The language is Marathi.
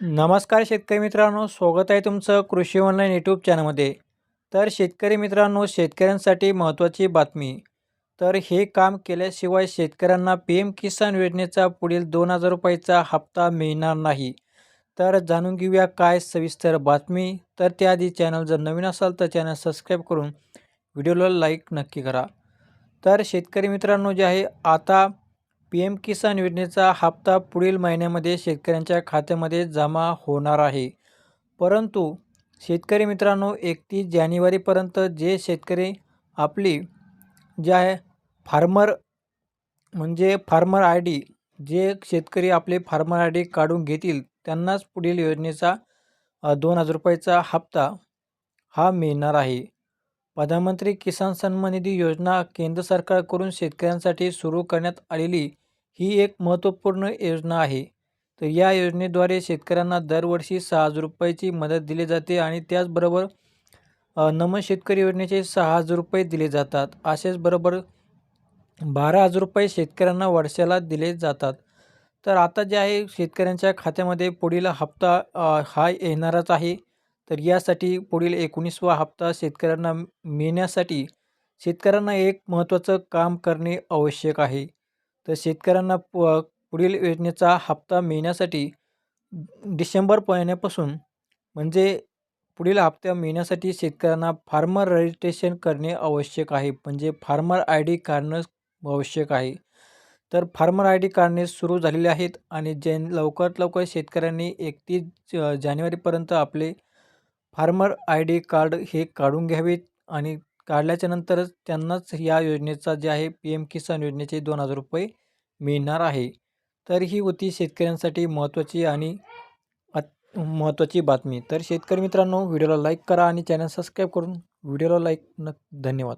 नमस्कार शेतकरी मित्रांनो स्वागत आहे तुमचं कृषी ऑनलाईन यूट्यूब चॅनलमध्ये तर शेतकरी मित्रांनो शेतकऱ्यांसाठी महत्त्वाची बातमी. तर हे काम केल्याशिवाय शेतकऱ्यांना पी एम किसान योजनेचा पुढील दोन हजार रुपयाचा हप्ता मिळणार नाही. तर जाणून घेऊया काय सविस्तर बातमी. तर त्याआधी चॅनल जर नवीन असाल तर चॅनल सबस्क्राईब करून व्हिडिओला लाईक नक्की करा. तर शेतकरी मित्रांनो जे आहे आता पी एम किसान योजनेचा हप्ता पुढील महिन्यामध्ये शेतकऱ्यांच्या खात्यामध्ये जमा होणार आहे. परंतु शेतकरी मित्रांनो एकतीस जानेवारीपर्यंत जे शेतकरी आपली जे आहे फार्मर म्हणजे फार्मर आय डी जे शेतकरी आपले फार्मर आय डी काढून घेतील त्यांनाच पुढील योजनेचा दोन हजार रुपयाचा हप्ता हा मिळणार आहे. प्रधानमंत्री किसान सन्मान निधी योजना केंद्र सरकारकडून शेतकऱ्यांसाठी सुरू करण्यात आलेली ही एक महत्त्वपूर्ण योजना आहे. तर या योजनेद्वारे शेतकऱ्यांना दरवर्षी सहा हजार रुपयाची मदत दिली जाते आणि त्याचबरोबर नमन शेतकरी योजनेचे सहा हजार रुपये दिले जातात. असेच बरोबर बारा हजार रुपये शेतकऱ्यांना वर्षाला दिले जातात. तर आता जे आहे शेतकऱ्यांच्या खात्यामध्ये पुढील हप्ता हा येणारच आहे. तर यासाठी पुढील एकोणीसवा हप्ता शेतकऱ्यांना मिळण्यासाठी शेतकऱ्यांना एक महत्त्वाचं काम करणे आवश्यक आहे. तर शेतकऱ्यांना प पुढील योजनेचा हप्ता मिळण्यासाठी डिसेंबर महिन्यापासून म्हणजे पुढील हप्त्या मिळण्यासाठी शेतकऱ्यांना फार्मर रजिस्ट्रेशन करणे आवश्यक आहे म्हणजे फार्मर आय डी काढणं आवश्यक आहे. तर फार्मर आय डी काढणे सुरू झालेले आहेत आणि जे लवकरात लवकर शेतकऱ्यांनी एकतीस जानेवारीपर्यंत आपले फार्मर आय डी कार्ड हे काढून घ्यावेत आणि काढल्याच्या नंतरच त्यांनाच या योजनेचा जे आहे पी एम किसान योजनेचे दोन हजार रुपये मिळणार आहे. तर ही होती शेतकऱ्यांसाठी महत्त्वाची आणि महत्त्वाची बातमी. तर शेतकरी मित्रांनो व्हिडिओला लाईक करा आणि चॅनल सबस्क्राईब करून व्हिडिओला लाईक न धन्यवाद.